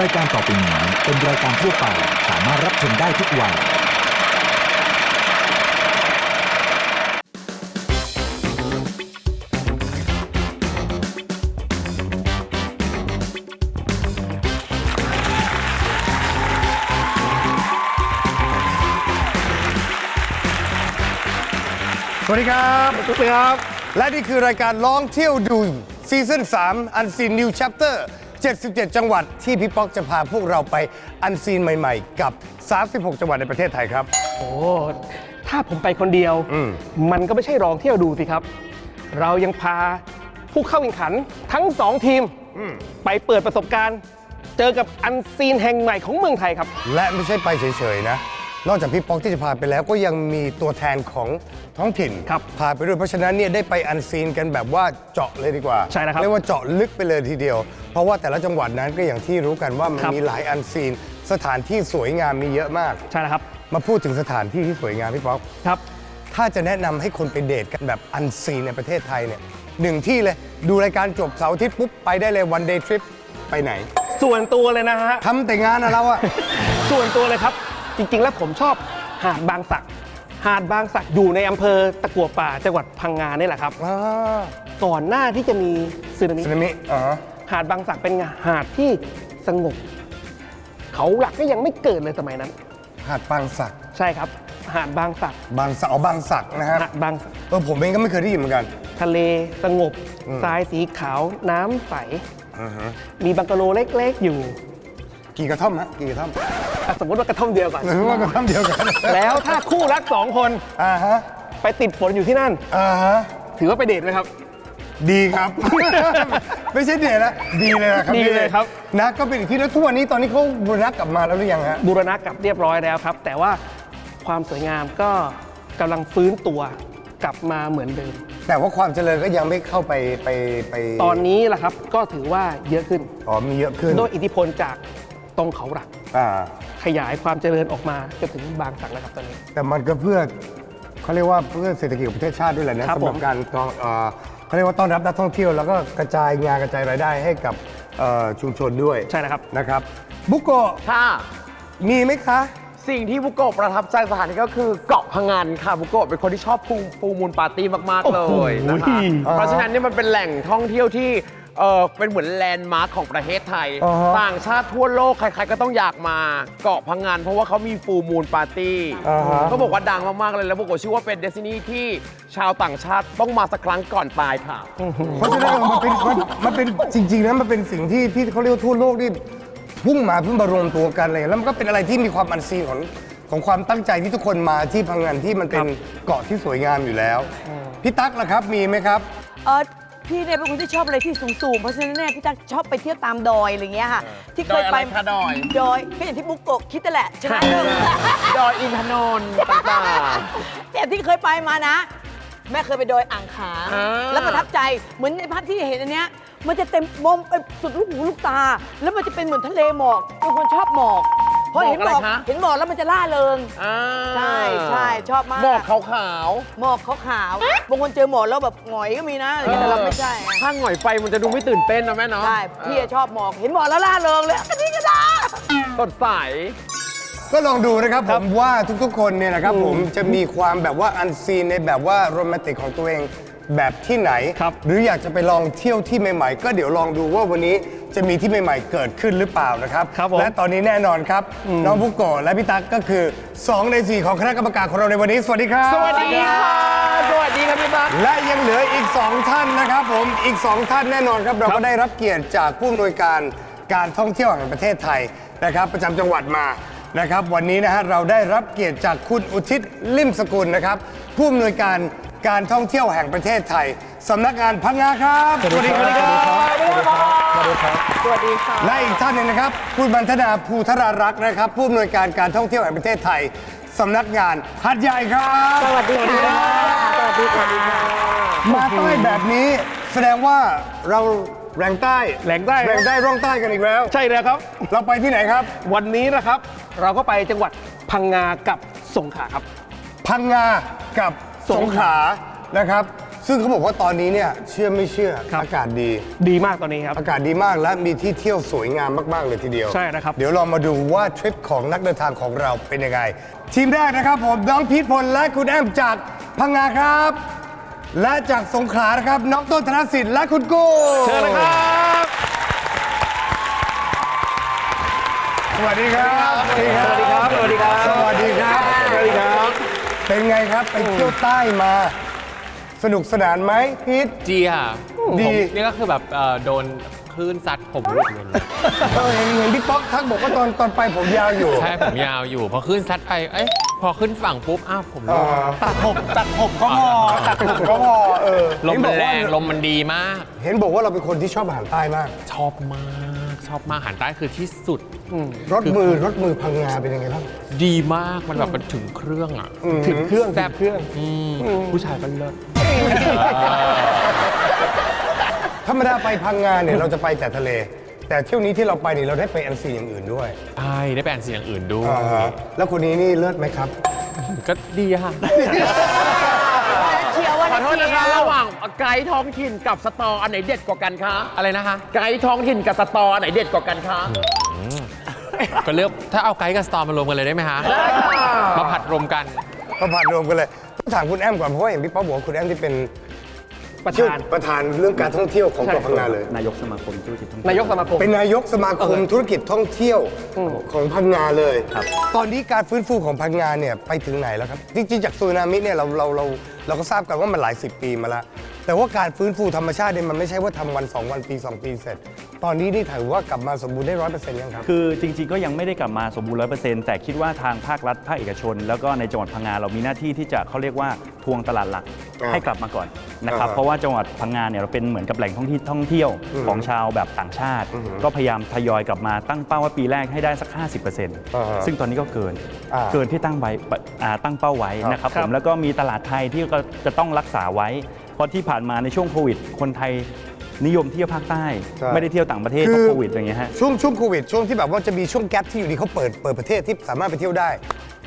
รายการต่อไปนี้เป็นรายการทั่วไปสามารถรับชมได้ทุกวัย สวัสดีครับทุกคนครับ และนี่คือรายการร้องเที่ยวดูซีซั่น3อันซี นนิว c h ปเตอร์77 จังหวัดที่พี่ป๊อกจะพาพวกเราไปอันซีนใหม่ๆ กับ 36 จังหวัดในประเทศไทยครับ โอ้ ถ้าผมไปคนเดียว อืม มันก็ไม่ใช่รองเที่ยวดูสิครับ เรายังพาผู้เข้าแข่งขันทั้งสองทีม ไปเปิดประสบการณ์ เจอกับอันซีนแห่งใหม่ของเมืองไทยครับ และไม่ใช่ไปเฉยๆนะ นอกจากพี่ป๊อกที่จะพาไปแล้วก็ยังมีตัวแทนของ ท้องถิ่นครับพาไปด้วยเพราะฉะนั้นเนี่ยได้ไปอันซีนกันแบบว่าเจาะเลยดีกว่าใช่แล้วครับเรียกว่าเจาะลึกไปเลยทีเดียว เพราะว่าแต่ละจังหวัดนั้นก็อย่างที่รู้กันว่ามันครับ มีหลายอันซีน สถานที่สวยงามมีเยอะมาก ใช่แล้วครับมาพูดถึงสถานที่ที่สวยงามพี่ป๊อกครับ ถ้าจะแนะนำให้คนไปเดทกันแบบอันซีนในประเทศไทยเนี่ยหนึ่งที่เลยดูรายการจบเสาร์อาทิตย์ปุ๊บไปได้เลยวันเดย์ทริปไปไหนส่วนตัวเลยนะฮะ ทำแต่งานอะเราอะ ส่วนตัวเลยครับ จริงๆ แล้วผมชอบหาดบางสัก หาดบางสักอยู่ในอำเภอตะกัวป่าจังหวัดพังงานี่แหละครับ อ่าก่อนหน้าที่จะมีสึนามิ สึนามิอ๋อ หาดบางสักเป็นหาดที่สงบ เขาหลักก็ยังไม่เกิดเลยสมัยนั้น หาดบางสัก ใช่ครับ หาดบางสักบางสักอ๋อบางสักนะฮะหาดบางสักเออผมเองก็ไม่เคยได้ยินเหมือนกัน ทะเลสงบทรายสีขาวน้ำใส มีบังกะโลเล็กๆอยู่ กี่กระท่อมฮะกี่กระท่อมอะสมมติว่ากระท่อมเดียวก่อนหรือว่ากระท่อมเดียวกันแล้วถ้าคู่รักสองคนอ่าฮะไปติดฝนอยู่ที่นั่น อ่าฮะถือว่าไปเดทไหมครับ ดีครับ ไม่ใช่เดทนะดีเลยนะครับดีเลยครับ นะก็เป็นอีกที่แล้วทุกวันนี้ตอนนี้เขาบูรณะกลับมาแล้วหรือยังฮะบูรณะกลับเรียบร้อยแล้วครับ แต่ว่าความสวยงามก็กำลังฟื้นตัวกลับมาเหมือนเดิม แต่ว่าความเจริญก็ยังไม่เข้าไปไปไปตอนนี้แหละครับก็ถือว่าเยอะขึ้น อ๋อมีเยอะขึ้น ด้วยอิทธิพลจาก ตรงเขาหลัก อ่า ขยายความเจริญออกมาจนถึงบางสักแล้วครับตอนนี้ แต่มันก็เพื่อเขาเรียกว่าเพื่อเศรษฐกิจของประเทศชาติด้วยแหละนะครับสำหรับผมการต้อนเอ่อเขาเรียกว่าต้อนรับนักท่องเที่ยวแล้วก็กระจายงานกระจายรายได้ให้กับเอ่อชุมชนด้วยใช่นะครับ นะครับบุโกะค่ะ มีไหมคะ สิ่งที่บุโกะประทับใจสถานที่ก็คือเกาะพังงานค่ะบุโกะเป็นคนที่ชอบฟูฟูมูลปาร์ตี้มาก ๆ เลยนะคะ โอ้โห เพราะฉะนั้นเนี่ยมันเป็นแหล่งท่องเที่ยวที่ เออเป็นเหมือนแลนด์มาร์คของประเทศไทยอ่าฮะต่างชาติทั่วโลก ใครๆก็ต้องอยากมาเกาะพังงาน เพราะว่าเขามีฟูมูลปาร์ตี้อ่าฮะ เขาบอกว่าดังมาก ๆ เลย แล้วบุโกะชื่อว่าเป็นเดซินีที่ชาวต่างชาติต้องมาสักครั้งก่อนตายค่ะ เพราะฉะนั้นมันเป็นมันมันเป็นจริงๆนะมันเป็นสิ่งที่ที่เขาเรียกว่าทั่วโลกที่พุ่งมาเพิ่งมารวมตัวกันเลยแล้วมันก็เป็นอะไรที่มีความอันซีนของของความตั้งใจที่ทุกคนมาที่พังงานที่มันเป็นเกาะที่สวยงามอยู่แล้วพี่ตั๊กล่ะครับมีไหมครับ เออ พี่เนี่ยเป็นคนที่ชอบอะไรที่สูงๆ เพราะฉะนั้นเนี่ยพี่ตั๊กชอบไปเที่ยวตามดอยอะไรเงี้ยค่ะ ที่เคยไปดอยอะไรคะดอย ดอยก็อย่างที่บุกโกะคิดนั่นแหละใช่ไหม ดอยอินทนนท์ต่าง แต่ที่เคยไปมานะ แม่เคยไปดอยอ่างขางอ่า แล้วประทับใจเหมือนในภาพที่เห็นอันเนี้ยมันจะเต็มมอมไปสุดลูกหูลูกตา แล้วมันจะเป็นเหมือนทะเลหมอกเป็นคนชอบหมอก เพราะเห็นหมอกเห็นหมอกแล้วมันจะล่าเริงๆอ่าใช่ใช่ชอบมาก หมอกขาวหมอกขาวๆบางคนเจอหมอกแล้วแบบหงอยก็มีนะอะไรๆเงี้ยแต่เราไม่ใช่ถ้าหงอยไฟมันจะดูไม่ตื่นเต้นนะแม่เนาะใช่พี่อะชอบหมอกเห็นหมอกแล้วล่าเริงเลยอันนี้ก็ได้ สดใส ก็ลองดูนะครับผมว่าทุกๆ คนเนี่ยนะครับผมจะมีความแบบว่าอันซีนในแบบว่าโรแมนติกของตัวเอง แบบที่ไหน ครับหรืออยากจะไปลองเที่ยวที่ใหม่ๆ ก็เดี๋ยวลองดูว่าวันนี้จะมีที่ใหม่ๆ เกิดขึ้นหรือเปล่านะครับ ครับผม และตอนนี้แน่นอนครับ น้องบุกโกะและพี่ตั๊กก็คือ 2 ใน 4 ของคณะกรรมการของเราในวันนี้ สวัสดีครับ สวัสดีค่ะ สวัสดีครับพี่บั๊ก และยังเหลืออีก 2 ท่านนะครับผมอีก 2 ท่านแน่นอนครับ เราก็ได้รับเกียรติจากผู้อำนวยการการท่องเที่ยวแห่งประเทศไทยนะครับ ประจำจังหวัดมานะครับ วันนี้นะฮะเราได้รับเกียรติจากคุณอุทิศลิมสกุลนะครับ ผู้อำนวยการ การท่องเที่ยวแห่งประเทศไทยสำนักงานพังงาครับสวัสดีครับ สวัสดีค่ะและอีกท่านหนึงนะครับคุณบรรธนาภูธรารักษ์นะครับ ผู้อำนวยการการท่องเที่ยวแห่งประเทศไทยสำนักงานหัดใหญ่ครับสวัสดีค่ะสวัสดีค่ะมาใต้แบบนี้แสดงว่าเราแรงใต้แหล่งใต้แรงใต้ร่องใต้กันอีกแล้ว ใช่เลยครับ เราไปที่ไหนครับ วันนี้นะครับ เราก็ไปจังหวัดพังงากับสงขลาครับ พังงากับ สงขลานะครับ ซึ่งเขาบอกว่าตอนนี้เนี่ยเชื่อไม่เชื่อครับ อากาศดี ดีมากตอนนี้ครับ อากาศดีมากและมีที่เที่ยวสวยงามมาก ๆ เลยทีเดียวใช่นะครับ เดี๋ยวเรามาดูว่าทริปของนักเดินทางของเราเป็นยังไง ทีมแรกนะครับผมน้องพีทพลและคุณแอมจากพังงาครับ และจากสงขลานะครับน้องต้นธนสิทธิ์และคุณกู้เชิญเลยครับ สวัสดีครับ สวัสดีครับ สวัสดีครับ สวัสดีครับ เป็นไงครับไปเที่ยวใต้มา สนุกสนานไหมพีท จีค่ะดี ผมนี่ก็คือแบบเอ่อโดนคลื่นซัดผมรุดเลยนะเออเห็นเห็นพี่ป๊อกทักบอกว่าตอนตอนไปผมยาวอยู่ใช่ผมยาวอยู่พอคลื่นซัดไปเอ้ยพอขึ้นฝั่งปุ๊บอ้าวผมอ๋ร่อวงตัดผมตัดผมก็พอตัดผมก็พอเออลมเห็นบมัอนกแรว่างลมมันดีมาก เห็นบอกว่าเราเป็นคนที่ชอบอาหารใต้มาก ชอบมาก ชอบมากอาหารใต้คือที่สุด รถมือรถมือพังงาเป็นยังไงบ้าง ดีมากมันแบบมันถึงเครื่องอะถึงเครื่องแซ่บถึงเครื่องอืมผู้ชายก็เลิศธรรมดาไปพังงาเนี่ยเราจะไปแต่ทะเล แต่เที่ยวนี้ที่เราไปนี่เราได้ไปอันซีนอย่างอื่นด้วยใช่ได้แปลนสิ่งอย่างอื่นด้วยอ่าฮะแล้วคนนี้นี่เลิศไหมครับ ก็ดีค่ะเชียวว่าขอ โทษเชีนะยคะวระหว่างไกด์ท้องถิ่นกับสตออันไหนเด็ดกว่ากันคะ อะไรนะคะ ไกด์ท้องถิ่นกับสตออันไหนเด็ดกว่ากันคะ ก็เลือกถ้าเอาไกด์กับสตอมมารวมกันเลยได้ไหมคะได้ค่ะ มาผัดรวมกันมาผ่านรวมกันเลยต้องถามคุณแอมก่อนเพราะว่าเห็นพี่ป๊อกบอกว่าคุณแอมที่เป็นประชื่อธาน ประธานเรื่องการท่องเที่ยวของเกาะพังงาเลย นายกสมาคมธุรกิจท่องเที่ยวนายกสมาคม เป็นนายกสมาคมธุรกิจท่องเที่ยวของพังงาเลยตอนนี้การฟื้นฟูของพังงาเนี่ยไปถึงไหนแล้วครับ จริงๆ จากสึนามิเนี่ยเราเราเรา เราก็ทราบกันว่ามันหลายสิบปีมาแล้วแต่ว่าการฟื้นฟูธรรมชาติเนี่ยมันไม่ใช่ว่าทำวัน 2 วันปี 2 ปีเสร็จ ตอนนี้นี่ถือว่ากลับมาสมบูรณ์ได้ร้อยเปอร์เซ็นต์ยังครับ คือจริงๆก็ยังไม่ได้กลับมาสมบูรณ์ร้อยเปอร์เซ็นต์แต่คิดว่าทางภาครัฐภาคเอกชน แล้วก็ในจังหวัดพังงาเรามีหน้าที่ที่จะเขาเรียกว่าทวงตลาดหลักอ่าให้กลับมาก่อนนะครับอ่าเพราะว่าจังหวัดพังงาเนี่ยเราเป็นเหมือนกับแหล่งท่องเที่ยวท่องเที่ยวของชาวแบบต่างชาติ ก็พยายามทยอยกลับมาตั้งเป้าว่าปีแรกให้ได้สัก50%ซึ่งตอนนี้ก็เกินอ่า เกินที่ตั้งไว้อ่าตั้งเป้าไว้นะครับคผรับมแล้วก็มีตลาดไทยที่ก็จะต้องรักษาไว้เพ ราะที่ผ่านมาในช่วงโควิด คนไทยนิยมเที่ยวภาคใต้ ใช่ ไม่ได้เที่ยวต่างประเทศเพราะโควิดอย่างเงี้ยฮะ ช่วงช่วงโควิดช่วงที่แบบว่าจะมีช่วงแกลที่อยู่ดีเขาเปิดเปิดประเทศที่สามารถไปเที่ยวได้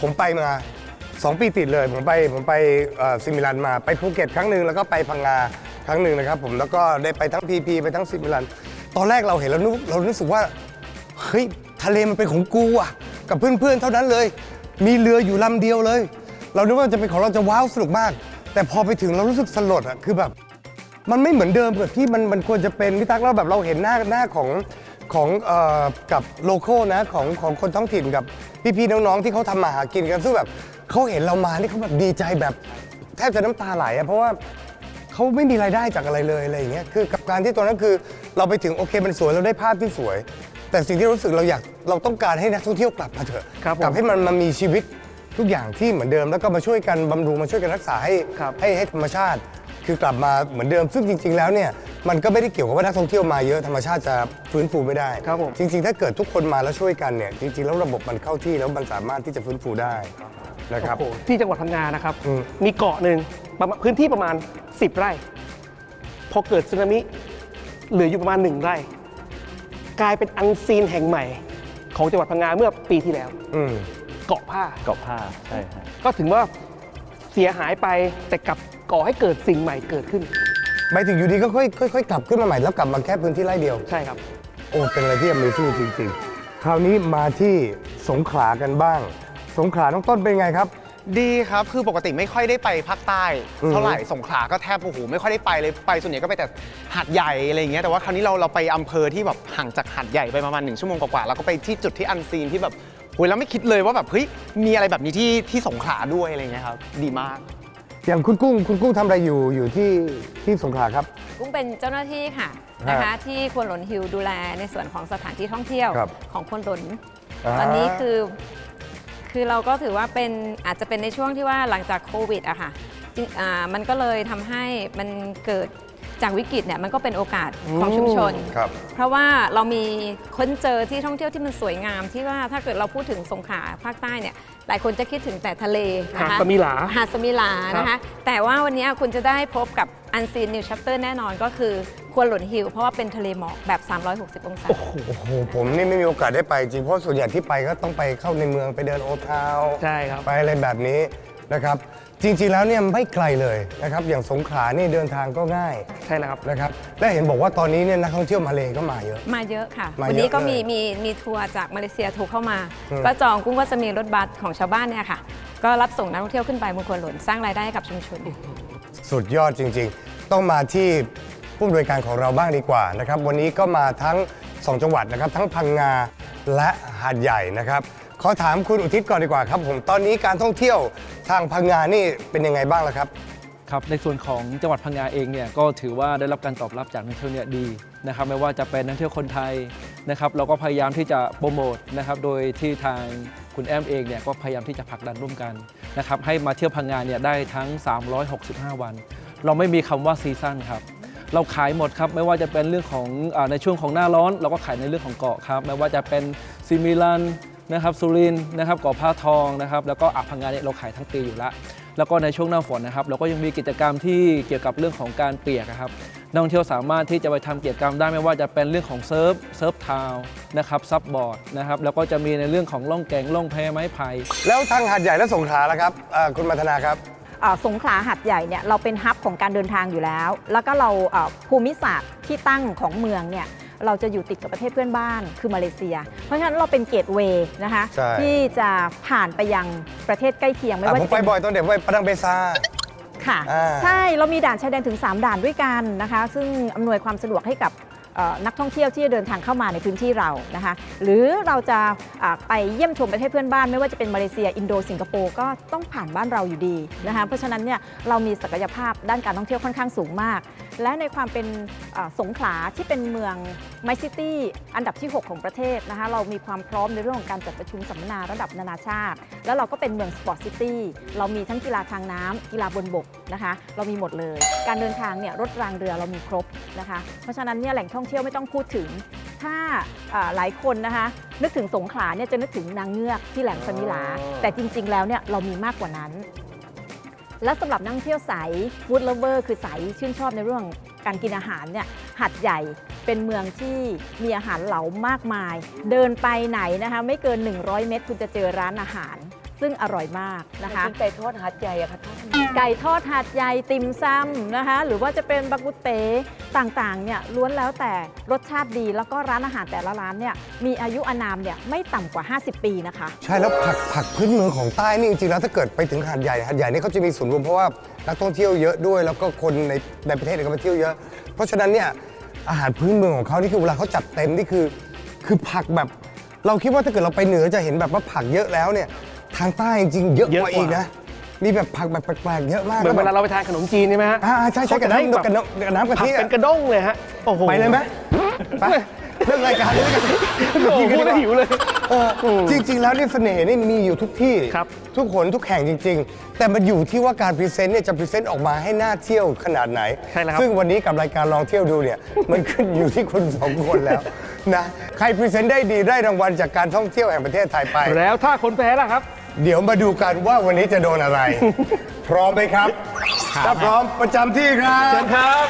ผมไปมา 2 ปีติดเลย ผมไปผมไปเอ่อซิมิลันมาไปภูเก็ตครั้งหนึ่งแล้วก็ไปพังงาครั้งหนึ่งนะครับผมแล้วก็ได้ไปทั้งพีพีไปทั้งซิมิลัน ตอนแรกเราเห็นแล้วนึกเรารู้สึกว่าเฮ้ยทะเลมันเป็นของกูอะกับเพื่อนๆเท่านั้นเลย มีเรืออยู่ลำเดียวเลย เรานึกว่าจะเป็นของเราจะว้าวสนุกมาก แต่พอไปถึงเรารู้สึกสลดอะคือแบบ มันไม่เหมือนเดิมกับที่มันมันควรจะเป็นพี่ตั๊กเราแบบเราเห็นหน้าหน้าของของเอ่อกับโลโก้นะของของคนท้องถิ่นกับพี่ๆน้องๆที่เขาทำมาหากินกันซึ่งแบบเขาเห็นเรามานี่เขาแบบดีใจแบบแทบจะน้ำตาไหลอะเพราะว่าเขาไม่มีรายได้จากอะไรเลยอะไรอย่างเงี้ยคือกับการที่ตอนนั้นคือเราไปถึงโอเคมันสวยเราได้ภาพที่สวย แต่สิ่งที่เรารู้สึกเราอยากเราต้องการให้นักท่องเที่ยวกลับมาเถอะครับผม กลับให้มันมามีชีวิต ทุกอย่างที่เหมือนเดิมแล้วก็มาช่วยกันบำรุงมาช่วยกันรักษาให้ครับให้ให้ธรรมชาติ คือกลับมาเหมือนเดิมซึ่งจริง ๆ แล้วเนี่ยมันก็ไม่ได้เกี่ยวกับว่านักท่องเที่ยวมาเยอะธรรมชาติจะฟื้นฟูไม่ได้ครับผม จริง ๆ ถ้าเกิดทุกคนมาแล้วช่วยกันเนี่ยจริงๆแล้วระบบมันเข้าที่แล้วมันสามารถที่จะฟื้นฟูได้นะครับ โอ้โหที่จังหวัดพังงานะครับ อืม มีเกาะหนึ่งประมาณพื้นที่ประมาณ 10 ไร่ พอเกิดสึนามิเหลืออยู่ประมาณ 1 ไร่ กลายเป็นอันซีนแห่งใหม่ของจังหวัดพังงาเมื่อปีที่แล้ว อืม เกาะผ้า เกาะผ้าใช่ฮะก็ถึงว่าเสียหายไปแต่กลับก่อให้เกิดสิ่งใหม่เกิดขึ้น หมายถึงอยู่ดีก็ค่อยค่อยๆกลับขึ้นมาใหม่แล้วกลับมาแค่พื้นที่ไร่เดียว ใช่ครับ โอ้เป็นอะไรที่ Amazing จริงๆ คราวนี้มาที่สงขลากันบ้าง สงขลาน้องต้นเป็นไงครับ ดีครับ คือปกติไม่ค่อยได้ไปภาคใต้ อือฮึเท่าไหร่สงขลาก็แทบโอ้โหไม่ค่อยได้ไปเลยไปส่วนใหญ่ก็ไปแต่หาดใหญ่อะไรอย่างเงี้ยแต่ว่าคราวนี้เราเราไปอำเภอที่แบบห่างจากหาดใหญ่ไปประมาณหนึ่งชั่วโมงกว่าๆแล้วก็ไปที่จุดที่อันซีนที่แบบ โอ้ยแล้วไม่คิดเลยว่าแบบเฮ้ยมีอะไรแบบนี้ที่ที่สงขลาด้วยอะไรอย่างเงี้ยครับดีมาก อย่างคุณกุ้งคุณกุ้งทำอะไรอยู่อยู่ที่ที่สงขลาครับ กุ้งเป็นเจ้าหน้าที่ค่ะฮะนะคะที่ควนหลนฮิลดูแลในส่วนของสถานที่ท่องเที่ยวครับของควนหลนอ่า ตอนนี้คือ คือเราก็ถือว่าเป็นอาจจะเป็นในช่วงที่ว่าหลังจากโควิดอะค่ะจริงอ่ามันก็เลยทำให้มันเกิด จากวิกฤตเนี่ยมันก็เป็นโอกาสของชุมชน ครับ เพราะว่าเรามีค้นเจอที่ท่องเที่ยวที่มันสวยงามที่ว่าถ้าเกิดเราพูดถึงสงขลาภาคใต้เนี่ยหลายคนจะคิดถึงแต่ทะเลนะคะหาดสมิหลาหาดสมิลานะครัคะบแต่ว่าวันนี้คุณจะได้พบกับอันซีนนิวชัปเตอร์แน่นอนก็คือควนหลนฮิลเพราะว่าเป็นทะเลหมอกแบบ 360 องศา โอ้โหผมนี่ไม่มีโอกาสได้ไปจริง เพราะส่วนใหญ่ที่ไปก็ต้องไปเข้าในเมืองไปเดินโอทาวน์ใช่ครับ ไปอะไรแบบนี้นะครับ จริงๆแล้วเนี่ยไม่ไกลเลยนะครับอย่างสงขลานี่เดินทางก็ง่ายใช่แล้วครับนะครับและเห็นบอกว่าตอนนี้เนี่ยนักท่องเที่ยวมาเลก็มาเยอะ มาเยอะค่ะ มาเยอะวันนี้ก็มีเลยมีมีทัวร์จากมาเลเซียถูกเข้ามา อืม ก็จองกุ้งก็จะมีรถบัสของชาวบ้านเนี่ยค่ะ ก็รับส่งนักท่องเที่ยวขึ้นไปบนควนหลนสร้างรายได้ให้กับชุมชน สุดยอดจริงๆ ต้องมาที่ผู้อำนวยการของเราบ้างดีกว่านะครับ วันนี้ก็มาทั้ง 2 จังหวัดนะครับ ทั้งพังงาและหาดใหญ่นะครับ ขอถามคุณอุทิศก่อนดีกว่าครับผมตอนนี้การท่องเที่ยวทางพังงานี่เป็นยังไงบ้างล่ะครับ ครับในส่วนของจังหวัดพังงาเองเนี่ยก็ถือว่าได้รับการตอบรับจากนักท่องเที่ยวเนี่ยดีนะครับไม่ว่าจะเป็นนักท่องเที่ยวคนไทยนะครับเราก็พยายามที่จะโปรโมทนะครับโดยที่ทางคุณแอมเองเนี่ยก็พยายามที่จะผลักดันร่วมกันนะครับให้มาเที่ยวพังงาเนี่ยได้ทั้ง 365 วัน เราไม่มีคำว่าซีซั่นครับเราขายหมดครับไม่ว่าจะเป็นเรื่องของอในช่วงของหน้าร้อน เราก็ขายในเรื่องของเกาะครับไม่ว่าจะเป็นซิมิลัน นะครับสุรินทร์นะครับเกาะผ้าทองนะครับแล้วก็อ่าวพังงาเนี่ยเราขายทั้งปีอยู่แล้วแล้วก็ในช่วงหน้าฝนนะครับเราก็ยังมีกิจกรรมที่เกี่ยวกับเรื่องของการเปียกอะครับนักท่องเที่ยวสามารถที่จะไปทำกิจกรรมได้ไม่ว่าจะเป็นเรื่องของเซิร์ฟเซิร์ฟทาวน์นะครับซับบอร์ดนะครับแล้วก็จะมีในเรื่องของล่องแก่งล่องแพไม้ไผ่แล้วทางหาดใหญ่และสงขลาล่ะครับเอ่อคุณมัทนาครับอ่าสงขลาหัดใหญ่เนี่ยเราเป็นฮับของการเดินทางอยู่แล้ว แล้วก็เราอ่าภูมิศาสตร์ที่ตั้งของเมืองเนี่ย เราจะอยู่ติดกับประเทศเพื่อนบ้านคือมาเลเซีย เพราะฉะนั้นเราเป็นเกตเวย์นะคะใช่ ที่จะผ่านไปยังประเทศใกล้เคียงไม่อะว่าผมจะไปเป็น บ่อยตอนเด็กไปประดังเบซา ค่ะอ่าใช่เรามีด่านชายแดนถึง 3 ด่านด้วยกันนะคะ ซึ่งอำนวยความสะดวกให้กับเอ่อ นักท่องเที่ยวที่จะเดินทางเข้ามาในพื้นที่เรานะคะหรือเราจะไปเยี่ยมชมประเทศเพื่อนบ้าน ไม่ว่าจะเป็นมาเลเซียอินโดสิงคโปร์ก็ต้องผ่านบ้านเราอยู่ดีนะคะเพราะฉะนั้นเนี่ยเรามีศักยภาพด้านการท่องเที่ยวค่อนข้างสูงมาก และในความเป็นสงขลาที่เป็นเมืองไมซิตี้อันดับที่ 6 ของประเทศนะคะเรามีความพร้อมในเรื่องของการจัดประชุมสัมมนาระดับนานาชาติ แล้วเราก็เป็นเมืองสปอร์ตซิตี้เรามีทั้งกีฬาทางน้ำกีฬาบนบกนะคะ เรามีหมดเลย การเดินทางเนี่ยรถรางเรือเรามีครบนะคะ เพราะฉะนั้นเนี่ยแหล่งท่องเที่ยวไม่ต้องพูดถึง ถ้าอ่าหลายคนนะคะนึกถึงสงขลาเนี่ยจะนึกถึงนางเงือกที่แหลมสมิลา แต่จริง ๆ แล้วเนี่ยเรามีมากกว่านั้น และสำหรับนักท่องเที่ยวสายฟู้ดเลเวอร์คือสายชื่นชอบในเรื่องการกินอาหารเนี่ยหัดใหญ่เป็นเมืองที่มีอาหารเหลามากมาย เดินไปไหนนะคะไม่เกิน 100 เมตร คุณจะเจอร้านอาหาร ซึ่งอร่อยมากนะคะกินไก่ทอดหัดใหญ่อะค่ะท่านไก่ทอดหาดใหญ่ติ่มซำนะคะ หรือว่าจะเป็นบักกุเตต่างๆเนี่ยล้วนแล้วแต่รสชาติดีแล้วก็ร้านอาหารแต่ละร้านเนี่ยมีอายุอานามเนี่ยไม่ต่ำกว่า 50 ปีนะคะ ใช่แล้วผักผักพื้นเมืองของใต้นี่จริงๆแล้วถ้าเกิดไปถึงหาดใหญ่หาดใหญ่นี่เขาจะมีศูนย์รวมเพราะว่านักท่องเที่ยวเยอะด้วย แล้วก็คนในในประเทศเนี่ยก็ไปเที่ยวเยอะ เพราะฉะนั้นเนี่ยอาหารพื้นเมืองของเขานี่คือเวลาเขาจัดเต็มนี่คือ คือผักแบบเราคิดว่าถ้าเกิดเราไปเหนือจะเห็นแบบว่าผักเยอะแล้วเนี่ย ทางใต้จริงๆเยอะเยอะกกว่าว่าอีกนะ มีแบบผักแบบแปลกๆเยอะมากเหมือนเวลาเราไปทานขนมจีนใช่ไหมฮะอ่าใช่ใช่กับเขาจะให้น้ำแบบกับน้ำกับน้ำกะผัทิดอะเป็นกระด้งเลยฮะโอ้โหไปเลยไหมไปเรื่องรายการนี้กันโอ้โหพูดแล้วหิวเลยเออจริง ๆ แล้วนี่เสน่ห์นี่มีอยู่ทุกที่ครับทุกหนทุกแห่งจริง ๆ แต่มันอยู่ที่ว่าการพรีเซนต์เนี่ยจะพรีเซนต์ออกมาให้น่าเที่ยวขนาดไหนใช่แล้วครับซึ่งวันนี้กับรายการลองเที่ยวดูเนี่ย มันขึ้นอยู่ที่คุณสองคนแล้วนะ ใครพรีเซนต์ได้ดีได้รางวัลจากการท่องเที่ยวแห่งประเทศไทยไป แล้วถ้าคนแพ้ล่ะครับ เดี๋ยวมาดูกันว่าวันนี้จะโดนอะไร พร้อมไหมครับ ถ้าพร้อมประจำที่ครับ เชิญครับ